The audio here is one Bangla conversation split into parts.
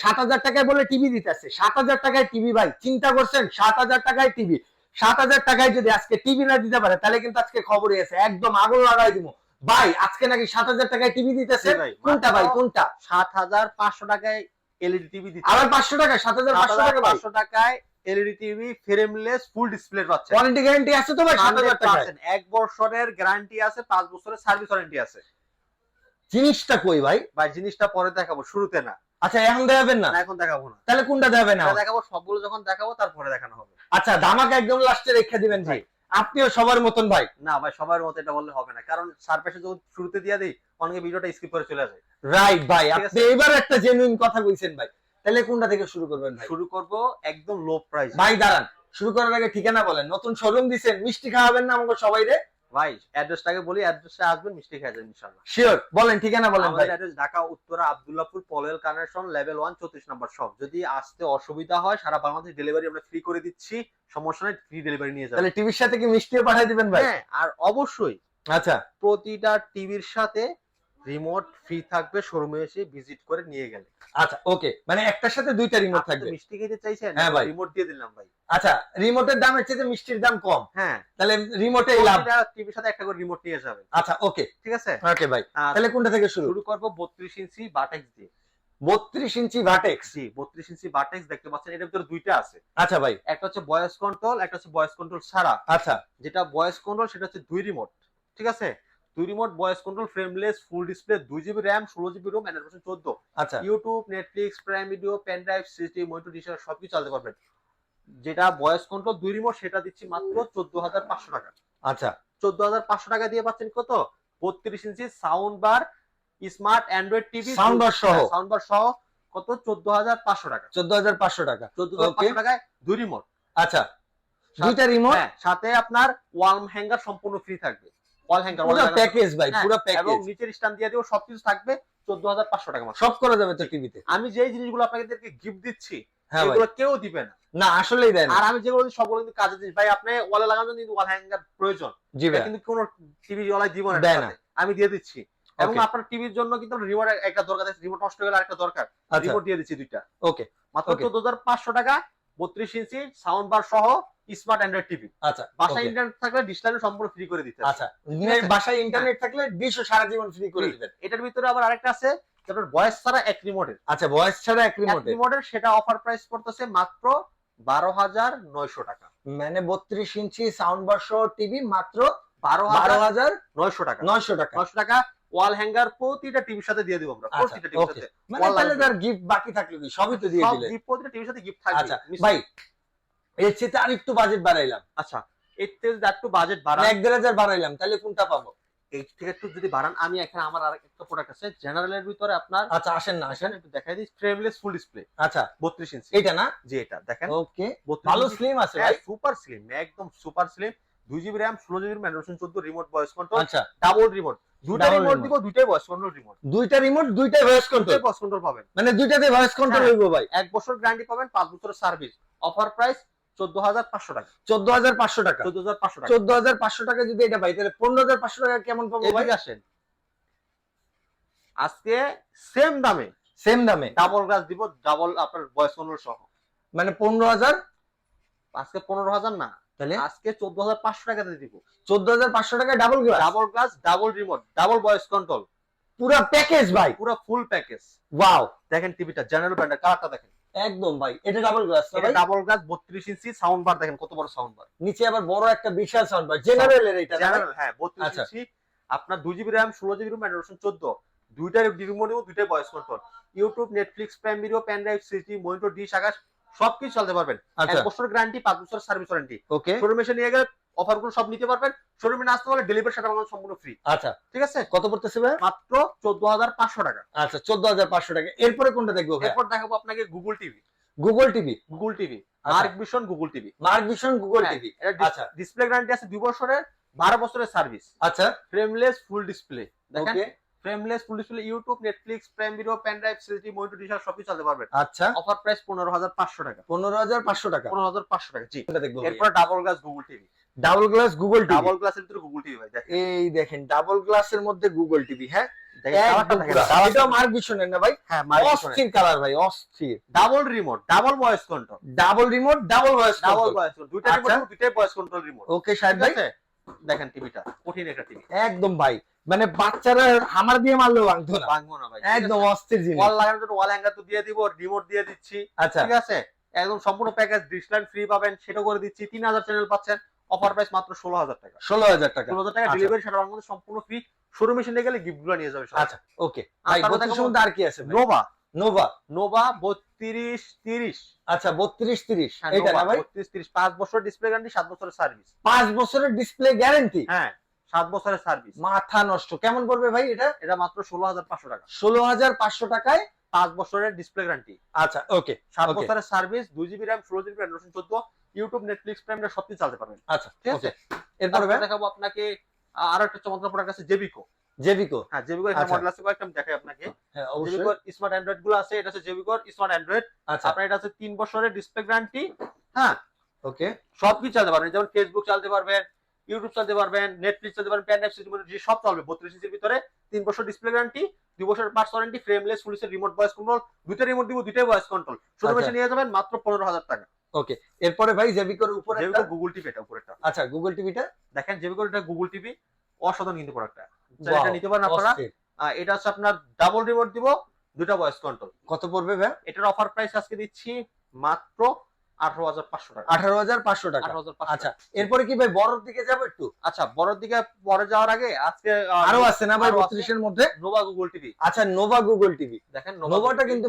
সাত হাজার টাকায় বলে টিভি দিতেছে সাত হাজার টাকায় টিভি ভাই চিন্তা করছেন সাত হাজার টাকায় টিভি সাত হাজার টাকায় যদি আজকে টিভি না দিতে পারে তাহলে কিন্তু আজকে খবরই আছে একদম আগুন লাগাই দিব ভাই আজকে নাকি সাত হাজার টাকায় টিভি দিতেছে কোনটা ভাই কোনটা সাত হাজার পাঁচশো টাকায় এলইডি টিভি দিচ্ছে আবার পাঁচশো টাকা সাত হাজার পাঁচশো টাকা পাঁচশো টাকায় LED TV frameless full display পাচ্ছে ওয়ারেন্টি গ্যারান্টি আছে তো ভাই সাত হাজার টাকায় 100% এক বছরের গ্যারান্টি আছে পাঁচ বছরের সার্ভিস ওয়ারেন্টি আছে জিনিসটা কই ভাই ভাই জিনিসটা পরে দেখাবো শুরুতে না আচ্ছা এখন দেখাবেন না? এখন দেখাবো না। তাহলে কোনটা দেখাবেন না দেখাবো সবগুলো যখন দেখাবো তারপরে দেখানো হবে। আচ্ছা দামাকে একদম লাস্টে রেখে দিবেন ভাই। আপনিও সবার মতন ভাই। না ভাই সবার মতো এটা বললে হবে না। কারণ সারফেসে যখন শুরুতে দিয়ে দিই অনেকে ভিডিওটা স্কিপ করে চলে আসে। রাইট ভাই আপনি। এবার একটা জেনুইন কথা কইছেন ভাই। তাহলে কোনটা থেকে শুরু করবেন ভাই? শুরু করব একদম লো প্রাইস ভাই দাঁড়ান। শুরু করার আগে ঠিকানা বলেন। নতুন শোরুম দিছেন মিষ্টি খাওয়াবেন না আমাকে সবাই রে ভাই অ্যাড্রেসটাকে বলি অ্যাড্রেসে আসবেন মিষ্টি খেয়ে যাবেন ইনশাআল্লাহ। শিওর বলেন ঠিকানা বলেন ভাই? অ্যাড্রেস ঢাকা উত্তরা আব্দুল্লাহপুর পলেল কানেকশন লেভেল ওয়ান চৌত্রিশ নম্বর শপ যদি আসতে অসুবিধা হয় সারা বাংলাদেশ ডেলিভারি আমরা ফ্রি করে দিচ্ছি। সমস্যা নেই ফ্রি ডেলিভারি নিয়ে যাবেন। তাহলে টিভির সাথে কি মিষ্টিও পাঠিয়ে দিবেন ভাই? হ্যাঁ আর অবশ্যই আচ্ছা। প্রতিটা টিভির সাথে রিমোট ফ্রি থাকবে শোরুমে এসে ভিজিট করে নিয়ে গেলে। আচ্ছা ওকে মানে একটার সাথে দুইটা রিমোট থাকবে। মিষ্টি খেতে চাইছেন হ্যাঁ ভাই। রিমোট দিয়ে দিলাম ভাই। আচ্ছা রিমোটের দামের চেয়ে মিষ্টির দাম কম। হ্যাঁ। তাহলে রিমোটেই লাভ। টিভির সাথে একটা করে রিমোট নিয়ে যাবেন আচ্ছা ওকে ঠিক আছে? ওকে ভাই। তাহলে কোনটা থেকে শুরু? শুরু করব বত্রিশ ইঞ্চি বাটেক্স দিয়ে। বত্রিশ ইঞ্চি ভাটেক্স জি বত্রিশ ইঞ্চি বাটেক্স দেখতে পাচ্ছেন এটার ভিতরে দুইটা আছে। আচ্ছা ভাই। একটা হচ্ছে ভয়েস কন্ট্রোল একটা হচ্ছে ভয়েস কন্ট্রোল ছাড়া। আচ্ছা। যেটা ভয়েস কন্ট্রোল সেটা হচ্ছে দুই রিমোট ঠিক আছে? দুই remote voice control frameless full display দুই জিবি র্যাম ষোলো জিবি রোম অ্যান্ড্রয়েড চোদ্দ। আচ্ছা। YouTube Netflix prime video pen drive CCTV monitor dish সবকিছু চালাতে পারবেন। যেটা ভয়েস কন্ট্রোল দুই রিমোট সেটা দিচ্ছি মাত্র চোদ্দ হাজার পাঁচশো টাকা। আচ্ছা। চোদ্দ হাজার পাঁচশো টাকা দিয়ে পাচ্ছেন কত? বত্রিশ inch sound bar smart Android TV Sound bar সহ। সাউন্ড বার সহ কত? চোদ্দ হাজার পাঁচশো টাকা। চোদ্দ হাজার পাঁচশো টাকা। চোদ্দ হাজার পাঁচশো টাকায় দুই রিমোট আচ্ছা। দুইটা রিমোট হ্যাঁ সাথে আপনার ওয়ার্ম হ্যাঙ্গার সম্পূর্ণ ফ্রি থাকবে। ওয়াল হ্যাঙ্গার পুরো প্যাকেজ ভাই পুরো এবং নিচের স্ট্যান্ড দিয়ে দেবো সবকিছু থাকবে চোদ্দ হাজার পাঁচশো টাকা মাত্র। সব করা যাবে তো টিভিতে আমি যেই জিনিসগুলো আপনাদেরকে গিফট দিচ্ছি হ্যাঁ এগুলো কেউ দিবে না। না আসলেই দেয় আর আমি যেগুলো সবগুলো কিন্তু কাজে দিই ভাই আপনি ওয়ালে লাগানোর জন্য কিন্তু ওয়াল হ্যাঙ্গার প্রয়োজন। কিন্তু কোনো টিভি ওয়ালাই দিব না। আমি দিয়ে দিচ্ছি। এবং. আপনার টিভির জন্য কিন্তু রিমোট একটা দরকার আছে। রিমোট নষ্ট হয়ে গেলে একটা দরকার। আচ্ছা। রিমোট দিয়ে দিচ্ছি দুইটা। ওকে মাত্র Okay. চোদ্দ হাজার পাঁচশো টাকা বত্রিশ ইঞ্চি সাউন্ড বার সহ স্মার্ট অ্যান্ড্রয়েড টিভি আচ্ছা বাসায় ইন্টারনেট থাকলে ডিসপ্লে সম্পূর্ণ ফ্রি করে দিতে আচ্ছা বাসায় ইন্টারনেট থাকলে ডিশও সারা জীবন ফ্রি করে। দিবেন। এটার ভিতরে আবার আরেকটা আছে আপনার ভয়েস ছাড়া এক রিমোটের আচ্ছা ভয়েস ছাড়া এক এক রিমোটে রিমোটের সেটা অফার প্রাইস করতেছে মাত্র বারো হাজার নয়শো টাকা। মানে বত্রিশ ইঞ্চি সাউন্ড বার সহ টিভি মাত্র বারো বারো হাজার নয়শো টাকা। নয়শো টাকা। নয়শো টাকা ওয়াল হ্যাঙ্গার প্রতিটা টিভির সাথে দিয়ে দিব আমরা আচ্ছা, প্রতিটা টিভির সাথে। মানে তাহলে তার গিফট বাকি থাকল কি? সবই তো দিয়ে দিলে। প্রতিটা টিভির সাথে গিফট থাকবে। আচ্ছা ভাই এর চেয়ে আর একটু বাজেট বাড়াইলাম। আচ্ছা এর থেকে একটু বাজেট মানে এক দেড় হাজার বাড়াইলাম তাহলে কোনটা পাবো? এই থেকে একটু যদি বাড়ান আমি এখানে আমার আর একটা প্রোডাক্ট আছে জেনারেলের ভিতরে আপনার আচ্ছা আসেন না আসেন। একটু দেখাই দিই ফ্রেমলেস ফুল ডিসপ্লে আচ্ছা। বত্রিশ ইঞ্চি এটা না? এটা দেখেন। ওকে। ভালো স্লিম আছে ভাই। সুপার স্লিম একদম সুপার স্লিম দুই জিবি র্যাম ষোলো জিবি ম্যান্ডোশন চোদ্দ রিমোট ভয়েস কন্ট্রোল আচ্ছা। ডাবল রিমোট দুইটা রিমোট। দিব দুইটাই ভয়েস কন্ট্রোল রিমোট দুইটা রিমোট দুইটা ভয়েস কন্ট্রোল দুইটাই ভয়েস কন্ট্রোল পাবেন। মানে দুইটাতে ভয়েস কন্ট্রোল হ্যাঁ। হইব ভাই। এক বছর গ্যারান্টি পাবেন পাঁচ বছরের সার্ভিস অফার প্রাইস চোদ্দ হাজার পাঁচশো টাকা। চোদ্দ হাজার পাঁচশো টাকা? চোদ্দ হাজার পাঁচশো টাকা। চোদ্দ হাজার পাঁচশো টাকা যদি এটা পাই তাহলে পনেরো হাজার পাঁচশো টাকা কেমন পাবো ভাই? আসেন। আজকে সেম দামে। সেম দামে। ডাবল গ্লাস দিব ডাবল আপনার ভয়েস কন্ট্রোল সহ। মানে পনেরো হাজার? আজকে পনেরো হাজার না। তাহলে? আজকে চোদ্দ হাজার পাঁচশো টাকাতে দিব। চোদ্দ হাজার পাঁচশো টাকা double glass double glass double remote double voice control পুরা প্যাকেজ ভাই। পুরো ফুল প্যাকেজ ওয়াও দেখেন টিভিটা জেনারেল ব্র্যান্ডের কালারটা দেখেন। একদম ভাই এটা ডাবল গ্লাস এটা ডাবল গ্লাস বত্রিশ ইঞ্চি সাউন্ড বার দেখেন কত বড় সাউন্ড বার নিচে আবার বড় একটা বিশাল সাউন্ড বার জেনারেলের এটা জেনারেল হ্যাঁ বত্রিশ আচ্ছা। ইঞ্চি আপনার দুই জিবি র্যাম ষোলো জিবি রুম অ্যান্ড্রয়েড চোদ্দ। দুইটার রিমোট এবং দুইটাই voice control YouTube Netflix prime video pen drive CT monitor dish Akash সবকিছু চালাতে পারবেন। এক আচ্ছা বছর গ্যারান্টি পাঁচ বছর সার্ভিস ওয়ারেন্টি ওকে শোরুমে নিয়ে গেলে অফারগুলো সব নিতে পারবেন। শোরুমে না আসতে পারলে ডেলিভারি সেটা আমাদের সম্পূর্ণ ফ্রি আচ্ছা। ঠিক আছে? কত পড়তেছে ভাই? মাত্র চোদ্দ হাজার পাঁচশো টাকা। আচ্ছা চোদ্দ হাজার পাঁচশো টাকা। এরপরে কোনটা দেখব ভাই? এরপর দেখাবো আপনাকে Google TV Google TV Google TV আচ্ছা। Mark Vision Google TV Mark Vision Google TV আচ্ছা। ডিসপ্লে গ্যারান্টি আছে দুই বছরের বারো বছরের সার্ভিস আচ্ছা। ফ্রেমলেস ফুল ডিসপ্লে দেখেন? Frameless full display YouTube Netflix prime video pen drive CCTV monitor dish সবই চালাতে পারবেন। আচ্ছা। অফার প্রাইস পনেরো হাজার পাঁচশো টাকা। পনেরো হাজার পাঁচশো টাকা। পনেরো হাজার পাঁচশো টাকা জি। কোনটা দেখব এরপর double glass Google TV double glass Google TV double গ্লাসের ভিতরে গুগল টিভি ভাই দেখেন। এই দেখেন ডাবল গ্লাসের মধ্যে গুগল টিভি হ্যাঁ? Double remote double voice control double remote double voice double voice দুইটা। রিমোট দুইটাই ভয়েস কন্ট্রোল রিমোট ওকে সাহেব ভাই। দেখেন টিভিটা কঠিন একটা টিভি একদম ভাই। মানে বাচ্চারা হামার দিয়ে মারলেও ভাঙতো না। ভাঙবো না ভাই একদম অস্থির জিনিস। ওয়াল লাগানোর জন্য ওয়াল হ্যাঙ্গার তো দিয়ে দিব রিমোট দিয়ে দিচ্ছি। আচ্ছা। ঠিক আছে? একদম সম্পূর্ণ প্যাকেজ ডিসলাইন ফ্রি পাবেন সেটা করে দিচ্ছি তিন হাজার চ্যানেল পাচ্ছেন। অফার প্রাইস মাত্র ষোলো হাজার টাকা। ষোলো হাজার টাকা। ষোলো হাজার টাকা আচ্ছা। ডেলিভারি সারা বাংলাদেশ সম্পূর্ণ ফ্রি শোরুমে এসে গেলে গিফটগুলো নিয়ে যাবে আচ্ছা ওকে মধ্যে আর কি আছে নোভা নোভা নোভা বত্রিশ তিরিশ। আচ্ছা বত্রিশ তিরিশ। হ্যাঁ, এটা না ভাই? বত্রিশ তিরিশ। পাঁচ বছর ডিসপ্লে গ্যারান্টি সাত বছরের সার্ভিস পাঁচ বছরের ডিসপ্লে গ্যারেন্টি হ্যাঁ সাত বছরের সার্ভিস মাথা নষ্ট। কেমন পড়বে ভাই এটা? এটা মাত্র ষোলো হাজার পাঁচশো টাকা। ষোলো হাজার পাঁচশো টাকায়? পাঁচ বছরের ডিসপ্লে গ্যারান্টি আচ্ছা ওকে সাত বছরের সার্ভিস দুই জিবি র্যাম ষোলো জিবি চোদ্দ। ইউটিউব নেটফ্লিক্স প্রাইম সবকিছু চালাতে পারবেন। আচ্ছা ঠিক আছে? এরপরে তারপরে দেখাবো আপনাকে আরও একটা চমৎকার প্রোডাক্ট আছে জেবিকো জেভিকো হ্যাঁ জেবিকো আচ্ছা। মডেল আছে কয়েকটা আমি দেখাই আপনাকে। হ্যাঁ অবশ্যই। স্মার্ট অ্যান্ড্রয়েডগুলো আছে এটা হচ্ছে জেবিকোর স্মার্ট অ্যান্ড্রয়েড আচ্ছা। আপনার এটা আছে তিন বছরের ডিসপ্লে গ্যারান্টি হ্যাঁ ওকে। সবকিছু চালাতে পারবেন যেমন ফেসবুক চালাতে পারবেন ইউটিউব চালাতে পারবেন নেটফ্লিক্স চালাতে পারবেন প্যান অ্যাপ সব চলবে বত্রিশ ইঞ্চির ভিতরে তিন বছর ডিসপ্লে গ্যারান্টি দুই বছর পার্টস ওয়ারেন্টি ফ্রেমলেস পুলিশের রিমোট ভয়েস কন্ট্রোল দুইটা রিমোট দিব দুইটাই ভয়েস কন্ট্রোল শুধু আচ্ছা। নিয়ে যাবেন মাত্র পনেরো হাজার টাকা। ওকে এরপরে ভাই জেভিকোর উপরে জেবিকো গুগল টিভি এটা উপরেটা আচ্ছা গুগল টিভিটা দেখেন জেভিকোর এটা গুগল টিভি অসাধারণ কিন্তু প্রোডাক্টটা এটা নিতে পারেন আপনারা। এটা হচ্ছে আপনার ডাবল রিমোট দিব দুটা ভয়েস কন্ট্রোল কত পড়বে ভাই? এটার অফার প্রাইস আজকে দিচ্ছি মাত্র আঠারো হাজার পাঁচশো টাকা। আঠারো হাজার পাঁচশো টাকা। আঠারো হাজার পাঁচশো আচ্ছা এরপরে কি ভাই বড়র দিকে যাব একটু? আচ্ছা বড়র দিকে পরে যাওয়ার আগে আজকে আরও আছে না ভাই বত্রিশের মধ্যে? Nova Google TV. আচ্ছা নোভা গুগল টিভি। দেখেন নোভাটা কিন্তু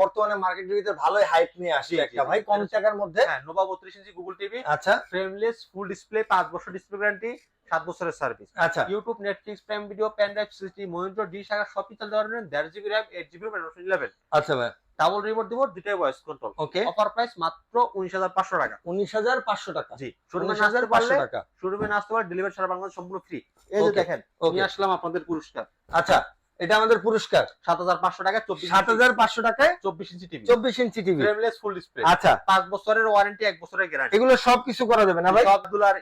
বর্তমানে মার্কেটের ভিতরে ভালোই হাইপ নিয়ে আসি একটা ভাই কম টাকার মধ্যে। হ্যাঁ নোভা বত্রিশ ইঞ্চি গুগল টিভি। আচ্ছা। ফ্রেমলেস ফুল ডিসপ্লে পাঁচ বছর ডিসপ্লে গ্যারান্টি সাত বছরের সার্ভিস আচ্ছা। YouTube Netflix Prime video pen drive CC monitor D শাখা সব কিছু ধরনের দেড় GB RAM eight GB eleven আচ্ছা ভাই। ডাবল রিমোট দিব দুটাই voice control okay offer price মাত্র উনিশ হাজার পাঁচশো টাকা। উনিশ হাজার পাঁচশো টাকা। জি শোরুমে উনিশ হাজার পাঁচশো টাকা। শোরুমে আসতে পারলে ডেলিভারি সারা বাংলাদেশ সম্পূর্ণ ফ্রি এই যে দেখেন। আমি নিয়ে আসলাম আপনাদের পুরস্কার। আচ্ছা এটা আমাদের পুরস্কার সাত হাজার পাঁচশো টাকা চব্বিশ সাত হাজার পাঁচশো টাকায় চব্বিশ ইঞ্চি টিভি। চব্বিশ ইঞ্চি টিভি। ফ্রেমলেস ফুল ডিসপ্লে আচ্ছা। পাঁচ বছরের ওয়ারেন্টি এক বছরের গ্যারান্টি এগুলো সব কিছু করা যাবে না ভাই? সবগুলার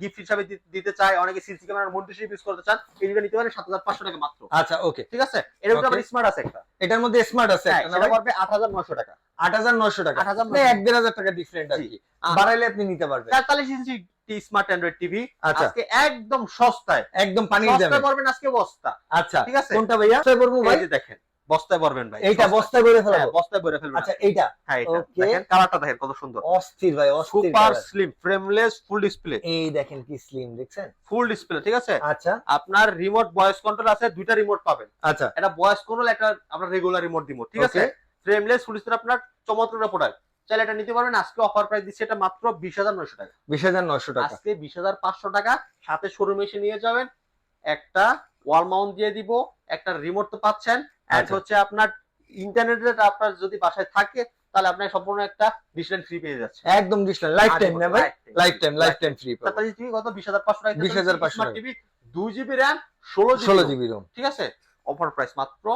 গিফট হিসাবে দিতে চায় অনেকে সিসি ক্যামেরার মনিটরশিপ ইউজ করতে চান এইটা নিতে পারেন সাত হাজার পাঁচশো টাকা মাত্র। আচ্ছা ওকে ঠিক আছে? এর মধ্যে স্মার্ট আছে একটা। এটার মধ্যে স্মার্ট আছে হ্যাঁ, ভাই? পড়বে আট হাজার নশো টাকা। আট হাজার নয়শো টাকা। আট হাজার মানে এক দেড় হাজার টাকা ডিফারেন্ট আর কি। বাড়াইলে আপনি নিতে পারবেন। তেতাল্লিশ ইঞ্চি স্মার্ট অ্যান্ড্রয়েড টিভি আচ্ছা। আজকে একদম সস্তায়। একদম পানির দামে। পারবেন আজকে বস্তা। আচ্ছা ঠিক আছে? কোনটা ভাইয়া? বস্তায় ভাই দেখেন বস্তায় পারবেন ভাই এইটা বস্তায় ভরে হ্যাঁ, বস্তায় ভরে ফেলবেন। আচ্ছা এইটা? হ্যাঁ এটা দেখেন কালারটা দেখেন কত সুন্দর। অস্থির ভাই অস্থির super slim frameless full display এই দেখেন কি স্লিম দেখছেন? ফুল ডিসপ্লে ঠিক আছে? আচ্ছা। আপনার রিমোট ভয়েস কন্ট্রোল আছে দুইটা রিমোট পাবেন। আচ্ছা। এটা ভয়েস কন্ট্রোল একটা আপনার রেগুলার রিমোট রিমোট ঠিক আছে? ফ্রেমলেস ফুল ডিসপ্লে আপনার চমৎকার প্রোডাক্ট চাইলে এটা নিতে পারবেন। আজকে অফার প্রাইস দিচ্ছে এটা মাত্র বিশ হাজার নয়শো টাকা। বিশ হাজার নয়শো টাকা। আজকে বিশ হাজার পাঁচশো টাকা। সাথে শোরুমে এসে নিয়ে যাবেন। একটা ওয়াল মাউন্ট দিয়ে দিব। একটা রিমোট তো পাচ্ছেন। অ্যান্ড আচ্ছা। হচ্ছে আপনার ইন্টারনেটের আপনার যদি বাসায় থাকে তাহলে আপনার সম্পূর্ণ একটা ডিসপ্লে ফ্রি পেয়ে যাচ্ছে একদম লাইফ টাইম না ভাই? Life time life time free TV কত? বিশ হাজার পাঁচশো টাকা। 20,500 স্মার্ট টিভি দুই জিবি র্যাম ষোলো ষোলো জিবি জিবি রোম ঠিক আছে? অফার প্রাইস মাত্র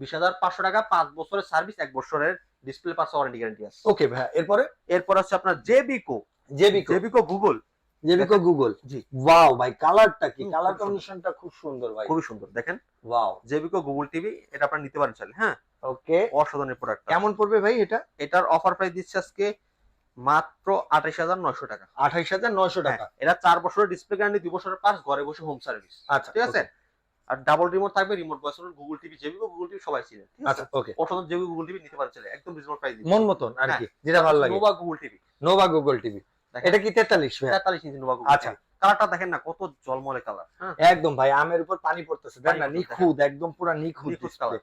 বিশ হাজার পাঁচশো টাকা। পাঁচ বছরের সার্ভিস এক বছরের ডিসপ্লে পার্স ওয়ারেন্টি গ্যারান্টি আছে। ওকে ভাই এরপরে? এরপর হচ্ছে আপনার জেবিকো জেবিকো জেবিকো গুগল জেবিকো গুগল জি। ওয়াও ভাই কালারটা কি? কালার খুব। কম্বিনেশনটা খুব সুন্দর ভাই। খুবই সুন্দর দেখেন? ওয়াও জেবিকো গুগল টিভি এটা আপনারা নিতে পারেন চাইলে হ্যাঁ? ওকে অসাধারণ প্রোডাক্ট কেমন পড়বে ভাই এটা? এটার অফার প্রাইস দিচ্ছে আজকে মাত্র আঠাইশ হাজার নয়শো টাকা। আঠাইশ হাজার নয়শো টাকা। হ্যাঁ, এটা চার বছরের ডিসপ্লে গ্যারান্টি দুই বছরের পাস ঘরে বসে হোম সার্ভিস আচ্ছা ঠিক আছে? আর ডাবল রিমোট থাকবে রিমোট বয়স গুগল টিভি গুগল টিভি সবাই ছিলেন ঠিক আছে? ওকে জেবি গুগল টিভি নিতে একদম রিজনেবল প্রাইস মন মতন আর কি যেটা ভালো লাগে। Nova Google TV Nova Google TV এটা কি তেতাল্লিশ ভাই তেতাল্লিশ ইঞ্চি নোভা গুগল আচ্ছা। কালারটা দেখেন না কত জলমলে কালার হ্যাঁ। একদম ভাই আমের উপর পানি পড়তেছে দেখ না নিখুঁত একদম পুরো নিখুঁত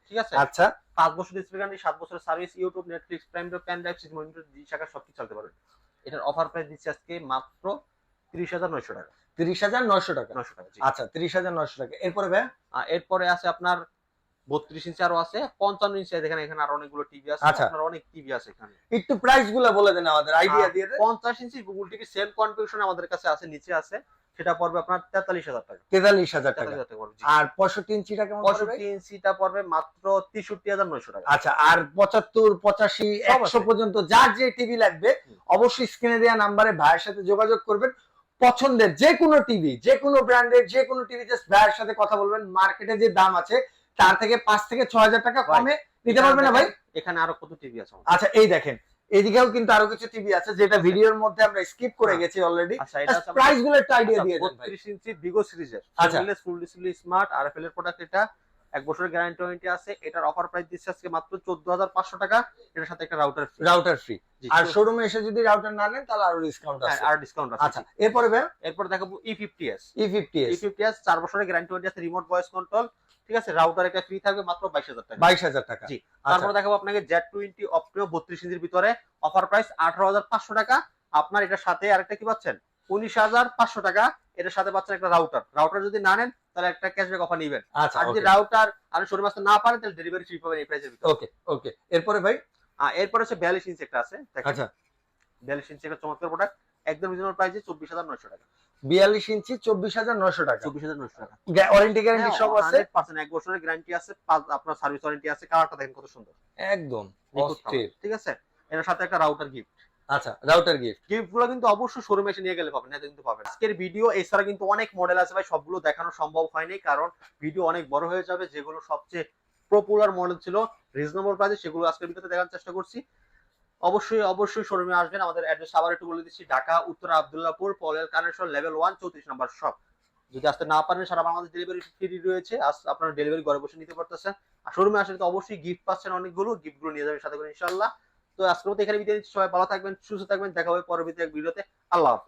ঠিক আছে? আচ্ছা। পাঁচ বছর ডিসপ্লে গ্যারান্টি সাত বছরের service YouTube Netflix Prime pen drive system monitor জি শাখা সবকিছু চালাতে পারবেন। এটার অফার প্রাইস দিচ্ছে আজকে মাত্র তিরিশ হাজার নয়শো টাকা। তিরিশ হাজার নয়শো টাকা। নয়শো টাকা আচ্ছা তিরিশ হাজার নয়শো টাকা। এরপরে ভাই? এরপরে আছে আপনার বত্রিশ ইঞ্চি আরও আছে পঞ্চান্ন ইঞ্চি এখানে আরও অনেকগুলো টিভি আছে আচ্ছা। আপনার অনেক টিভি আছে এখানে। একটু প্রাইসগুলা বলে দেন আমাদের আইডিয়া দিয়ে পঞ্চাশ ইঞ্চি গুগল টিভি সেম কনফিগারেশন আমাদের কাছে আছে নিচে আছে। সেটা পড়বে আপনার তেতাল্লিশ হাজার টাকা। তেতাল্লিশ হাজার টাকা। টাকা। আর পঁয়ষট্টি ইঞ্চিটা কেমন পঁয়ষট্টি ইঞ্চিটা পড়বে মাত্র তেষট্টি হাজার নয়শো টাকা। আচ্ছা আর পঁচাত্তর পঁচাশি একশো পর্যন্ত যার যে টিভি লাগবে অবশ্যই স্ক্রিনে দেওয়া নাম্বারে ভাইয়ের সাথে যোগাযোগ করবেন। পছন্দের যে কোনো টিভি যে কোনো ব্র্যান্ডের যে কোনো টিভি জাস্ট ভাইয়ের সাথে কথা বলবেন মার্কেটে যে দাম আছে তার থেকে পাঁচ থেকে ছয় হাজার টাকা কমে নিতে পারবে না ভাই? এখানে আরও কত টিভি আছে আচ্ছা এই দেখেন এদিকেও কিন্তু আরও কিছু টিভি আছে যেটা ভিডিওর মধ্যে আমরা স্কিপ করে হ্যাঁ। গেছি অলরেডি আচ্ছা প্রাইসগুলো একটু আইডিয়া দিয়ে দেন ভাই। বত্রিশ ইঞ্চি বিগো সিরিজের আচ্ছা। ফুল ডিসপ্লে স্মার্ট আর এর প্রোডাক্ট এটা। এক বছরের গ্যারান্টি ওয়ারেন্টি আছে এটার অফার প্রাইস দিচ্ছে আজকে মাত্র চোদ্দ হাজার পাঁচশো টাকা এটার সাথে একটা রাউটার ফ্রি রাউটার ফ্রি আর শোরুমে এসে যদি রাউটার না নেন তাহলে আরও ডিসকাউন্ট আছে। আর ডিসকাউন্ট আছে। আচ্ছা এরপরে ভাই? এরপর দেখাবো E fifty S E fifty E S fifty S চার বছরের গ্যারান্টি ওয়ারেন্টি আছে রিমোট ভয়েস কন্ট্রোল ঠিক আছে রাউটার একটা ফ্রি থাকবে মাত্র বাইশ হাজার টাকা। বাইশ হাজার টাকা। জি। আচ্ছা। তারপর দেখাবো আপনাকে জেড টোয়েন্টি অপটিও বত্রিশ ইঞ্চির ভিতরে অফার প্রাইস আঠারো হাজার পাঁচশো টাকা। আপনার এটার সাথে আরেকটা কি পাচ্ছেন? উনিশ হাজার পাঁচশো টাকা এটার সাথে পাচ্ছেন একটা রাউটার রাউটার যদি না নেন তাহলে একটা ক্যাশব্যাক অফার নিবেন। আর যদি রাউটার আর শোরুম আসতে না পারেন তাহলে ডেলিভারি ফ্রি পাবেন এই প্রাইসের ভিতরে। ওকে ওকে এরপরে ভাই? এরপর হচ্ছে বিয়াল্লিশ ইঞ্চি একটা আছে আচ্ছা। বিয়াল্লিশ ইঞ্চি একটা চমৎকার প্রোডাক্ট একদম রিজনেবল প্রাইসে চব্বিশ হাজার নয়শো টাকা। বিয়াল্লিশ ইঞ্চি চব্বিশ হাজার নয়শো টাকা। চব্বিশ হাজার নয়শো টাকা। ওয়ারেন্টি গ্যারান্টি সব আছে? পার্সেন্ট এক বছরের গ্যারান্টি আছে আপনার সার্ভিস ওয়ারেন্টি আছে কালারটা দেখেন কত সুন্দর। একদম ঠিক আছে? এর সাথে একটা রাউটার গিফট আচ্ছা রাউটার গিফট গিফটগুলো কিন্তু অবশ্যই এসে নিয়ে গেলে পাবেন কিন্তু পাবেন। আজকের ভিডিও এছাড়া কিন্তু অনেক মডেল আছে ভাই, সবগুলো দেখানো সম্ভব হয়নি, কারণ ভিডিও অনেক বড় হয়ে যাবে, যেগুলো সবচেয়ে পপুলার মডেল ছিল রিজনেবল প্রাইসে সেগুলো আজকের ভিডিওতে চেষ্টা করছি। অবশ্যই অবশ্যই শোরুমে আসবেন, আমাদের অ্যাড্রেস আবার একটু বলে দিচ্ছি, ঢাকা, উত্তর, আব্দুল্লাহপুর পলেল কানেকশন লেভেল ওয়ান চৌত্রিশ নাম্বার শপ যদি আসতে না পারেন, সারা বাংলাদেশ ডেলিভারি ফ্রি রয়েছে আপনার ডেলিভারি ঘরে বসে নিতে পারতেছেন। আর শোরুমে আসলে তো অবশ্যই গিফট পাচ্ছেন অনেকগুলো গিফটগুলো নিয়ে যাবেন সাথে করে ইনশাল্লাহ তো আজকের মতো এখানে বিদায় সবাই ভালো থাকবেন, সুস্থ থাকবেন। দেখা হবে পরবর্তী এক ভিডিওতে। আল্লাহ হাফেজ।